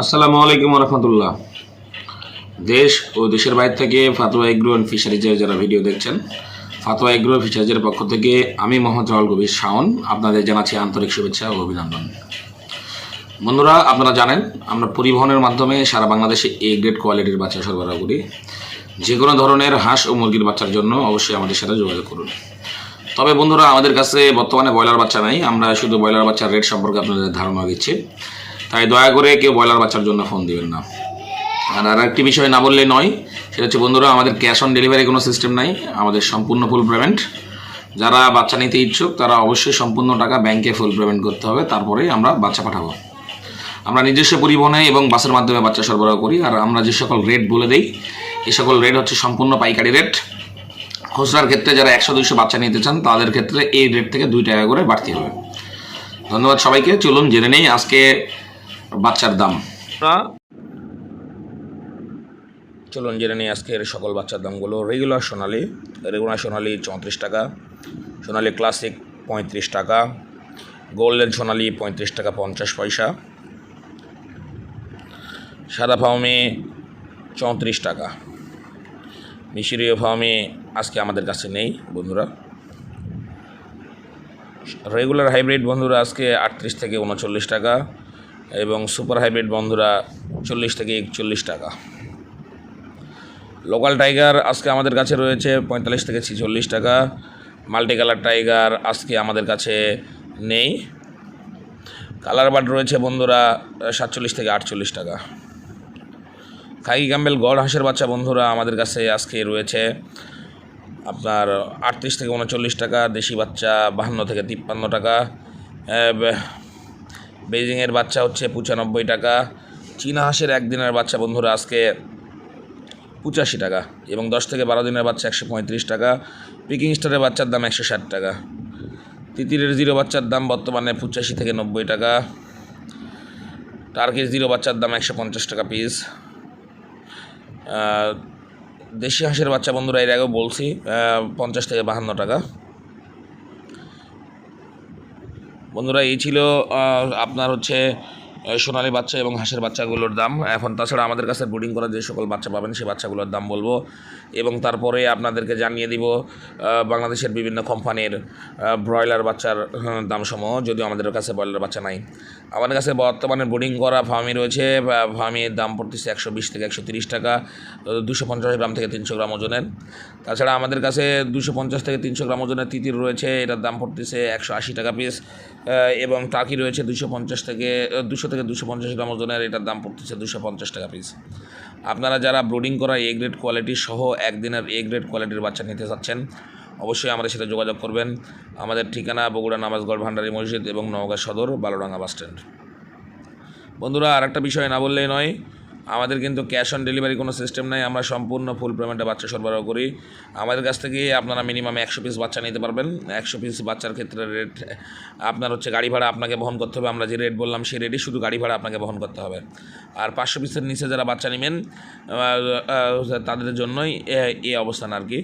আসসালামু আলাইকুম রহমতুল্লাহ। দেশ ও দেশের বাইরে থেকে ফাতোয়া এগ্রো অ্যান্ড ফিশারিজের যারা ভিডিও দেখছেন, ফাতোয়া এগ্রো ফিশারিজের পক্ষ থেকে আমি মোহাম্মদ রাহুল কবির শাওন, আপনাদের জানাচ্ছি আন্তরিক শুভেচ্ছা ও অভিনন্দন। বন্ধুরা, আপনারা জানেন, আমরা পরিবহনের মাধ্যমে সারা বাংলাদেশে এ গ্রেড কোয়ালিটির বাচ্চা সরবরাহ করি। যে কোনো ধরনের হাঁস ও মুরগির বাচ্চার জন্য অবশ্যই আমাদের সাথে যোগাযোগ করুন। তবে বন্ধুরা, আমাদের কাছে বর্তমানে ব্রয়লার বাচ্চা নাই, আমরা শুধু ব্রয়লার বাচ্চার রেট সম্পর্কে আপনাদের ধারণা দিচ্ছি। তাই দয়া করে কেউ ব্রয়লার বাচ্চার জন্য ফোন দিবেন না। আর আর একটি বিষয় না বললে নয়, সেটা হচ্ছে বন্ধুরা, আমাদের ক্যাশ অন ডেলিভারি কোনো সিস্টেম নাই, আমাদের সম্পূর্ণ ফুল পেমেন্ট যারা বাচ্চা নিতে ইচ্ছুক, তারা অবশ্যই সম্পূর্ণ টাকা ব্যাংকে ফুল পেমেন্ট করতে হবে, তারপরেই আমরা বাচ্চা পাঠাবো। আমরা নিজস্ব পরিবহনে এবং বাসের মাধ্যমে বাচ্চা সরবরাহ করি, আর আমরা যে সকল রেট বলে দিই, এই সকল রেট হচ্ছে সম্পূর্ণ পাইকারি রেট খুচরার ক্ষেত্রে যারা একশো, দুইশো বাচ্চা নিতে চান, তাদের ক্ষেত্রে এই রেট থেকে দুই টাকা করে বাড়তি হবে। ধন্যবাদ সবাইকে, চলুন জেনে নেই, আজকে বাচ্চার দাম। চলুন জেনে নিই আজকের সকল বাচ্চার দামগুলো। রেগুলার সোনালি রেগুলার সোনালি চৌত্রিশ টাকা, সোনালি ক্লাসিক পঁয়ত্রিশ টাকা গোল্ডেন সোনালি পঁয়ত্রিশ টাকা পঞ্চাশ পয়সা, সাদা ফাউমি চৌত্রিশ টাকা। মিশরীয় ফার্মে আজকে আমাদের কাছে নেই বন্ধুরা। রেগুলার হাইব্রিড বন্ধুরা আজকে আটত্রিশ থেকে উনচল্লিশ টাকা এবং সুপার হাইব্রিড বন্ধুরা চল্লিশ থেকে একচল্লিশ টাকা। লোকাল টাইগার আজকে আমাদের কাছে রয়েছে পঁয়তাল্লিশ থেকে ছিচল্লিশ টাকা। মাল্টি কালার টাইগার আজকে আমাদের কাছে নেই। কালার বার্ড রয়েছে বন্ধুরা সাতচল্লিশ থেকে আটচল্লিশ টাকা। খাকি ক্যাম্বেল গড় হাঁসের বাচ্চা বন্ধুরা আমাদের কাছে আজকে রয়েছে আপনার আটত্রিশ থেকে উনচল্লিশ টাকা, দেশি বাচ্চা বাহান্ন থেকে তিপ্পান্ন টাকা। বেজিংয়ের বাচ্চা হচ্ছে পঁচানব্বই টাকা। চীনা হাঁসের একদিনের বাচ্চা বন্ধুরা আজকে পঁচাশি টাকা এবং দশ থেকে বারো দিনের বাচ্চা একশো পঁয়ত্রিশ টাকা। পিকিং স্টারের বাচ্চার দাম একশো ষাট টাকা। তিতিরের জিরো বাচ্চার দাম বর্তমানে পঁচাশি থেকে নব্বই টাকা। টার্কিশ জিরো বাচ্চার দাম একশো পঞ্চাশ টাকা পিস দেশি হাঁসের বাচ্চা বন্ধুরা, এর আগেও বলছি পঞ্চাশ থেকে বাহান্ন টাকা। বন্ধুরা এই ছিল আপনার হচ্ছে সোনালি বাচ্চা এবং হাঁসের বাচ্চাগুলোর দাম। এখন তাছাড়া আমাদের কাছে ব্রিডিং করা যে সকল বাচ্চা পাবেন সেই বাচ্চাগুলোর দাম বলব। এবং তারপরে আপনাদেরকে জানিয়ে দিব বাংলাদেশের বিভিন্ন কোম্পানির ব্রয়লার বাচ্চার দামসমূহ। যদিও আমাদের কাছে ব্রয়লার বাচ্চা নাই। আমাদের কাছে বর্তমানে ব্রিডিং করা ফার্মি রয়েছে ফার্মির দাম পড়তেছে একশো বিশ থেকে একশো তিরিশ টাকা দুশো পঞ্চাশ গ্রাম থেকে তিনশো গ্রাম ওজনের। তাছাড়া আমাদের কাছে দুশো পঞ্চাশ থেকে তিনশো গ্রাম ওজনের তিতির রয়েছে, এটার দাম পড়তেছে একশো আশি টাকা পিস এবং টাকি রয়েছে দুশো পঞ্চাশ থেকে দুশো থেকে দুশো পঞ্চাশ গ্রাম ওজনের এটার দাম পড়তেছে দুশো পঞ্চাশ টাকা পিস আপনারা যারা ব্রুডিং করা এ গ্রেড কোয়ালিটি সহ একদিনের এ গ্রেড কোয়ালিটির বাচ্চা নিতে চাচ্ছেন, অবশ্যই আমাদের সাথে যোগাযোগ করবেন। আমাদের ঠিকানা বগুড়া নামাজগড় ভান্ডারি মসজিদ এবং নওগাঁ সদর, বালোডাঙ্গা বাস স্ট্যান্ড। বন্ধুরা আর একটা বিষয় না বললেই নয় আমাদের কিন্তু ক্যাশ অন ডেলিভারি কোনো সিস্টেম নাই, আমরা সম্পূর্ণ ফুল পেমেন্টে বাচ্চা সরবরাহ করি। আমাদের কাছ থেকে আপনারা মিনিমাম একশো পিস বাচ্চা নিতে পারবেন। একশো পিস বাচ্চার ক্ষেত্রে রেট আপনার হচ্ছে গাড়ি ভাড়া আপনাকে বহন করতে হবে। আমরা যে রেট বললাম, সেই রেটই শুধু গাড়ি ভাড়া আপনাকে বহন করতে হবে। আর পাঁচশো পিসের নিচে যারা বাচ্চা নেবেন তাদের জন্যই এই অবস্থান আর কি।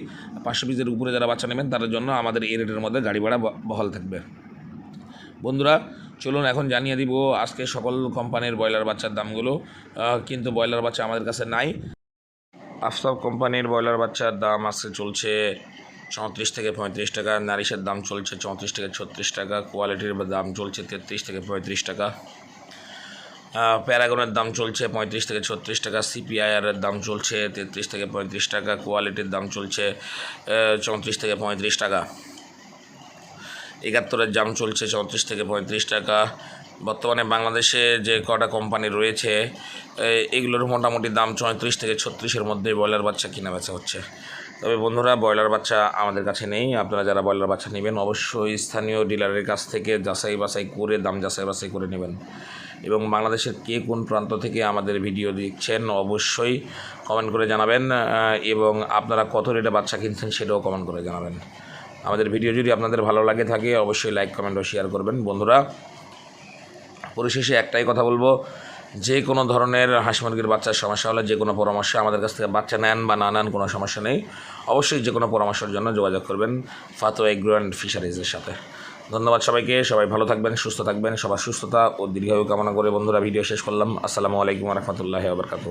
পাঁচশো পিসের উপরে যারা বাচ্চা নেবেন, তাদের জন্য আমাদের এই রেটের মধ্যে গাড়ি ভাড়া বহাল থাকবে। বন্ধুরা, চলুন এখন জানিয়ে দিব আজকে সকল কোম্পানির ব্রয়লার বাচ্চার দামগুলো। কিন্তু ব্রয়লার বাচ্চা আমাদের কাছে নাই। আফসাব কোম্পানির ব্রয়লার বাচ্চার দাম আজকে চলছে চৌত্রিশ থেকে পঁয়ত্রিশ টাকা, নারিশের দাম চলছে চৌত্রিশ থেকে ছত্রিশ টাকা, কোয়ালিটির দাম চলছে তেত্রিশ থেকে পঁয়ত্রিশ টাকা। প্যারাগনের দাম চলছে পঁয়ত্রিশ থেকে ছত্রিশ টাকা সিপিআইআরের দাম চলছে তেত্রিশ থেকে পঁয়ত্রিশ টাকা, কোয়ালিটির দাম চলছে চৌত্রিশ থেকে পঁয়ত্রিশ টাকা। একাত্তরের দাম চলছে চৌত্রিশ থেকে পঁয়ত্রিশ টাকা। বর্তমানে বাংলাদেশে যে কটা কোম্পানি রয়েছে এগুলোর মোটামুটি দাম চৌত্রিশ থেকে ছত্রিশের মধ্যে ব্রয়লার বাচ্চা কিনা বেচা হচ্ছে। তবে বন্ধুরা, ব্রয়লার বাচ্চা আমাদের কাছে নেই। আপনারা যারা ব্রয়লার বাচ্চা নেবেন, অবশ্যই স্থানীয় ডিলারের কাছ থেকে যাচাই বাছাই করে, দাম যাচাই বাছাই করে নেবেন। এবং বাংলাদেশের কে কোন প্রান্ত থেকে আমাদের ভিডিও দেখছেন, অবশ্যই কমেন্ট করে জানাবেন এবং আপনারা কত রেটে বাচ্চা কিনছেন সেটাও কমেন্ট করে জানাবেন। আমাদের ভিডিও যদি আপনাদের ভালো লাগে থাকে, অবশ্যই লাইক কমেন্ট ও শেয়ার করবেন। বন্ধুরা, পরিশেষে একটাই কথা বলব, যে কোনো ধরনের হাঁস মুরগির বাচ্চার সমস্যা হলে, যে কোনো পরামর্শ আমাদের কাছ থেকে বাচ্চা নেন বা না নেন, কোনো সমস্যা নেই। অবশ্যই যে কোনো পরামর্শের জন্য যোগাযোগ করবেন ফাতো এগ্রো অ্যান্ড ফিশারিজের সাথে। ধন্যবাদ সবাইকে, সবাই ভালো থাকবেন, সুস্থ থাকবেন, সবার সুস্থতা ও দীর্ঘায়ু কামনা করে বন্ধুরা ভিডিও শেষ করলাম। আসসালামু আলাইকুম রহমতুল্লাহ আবরকাত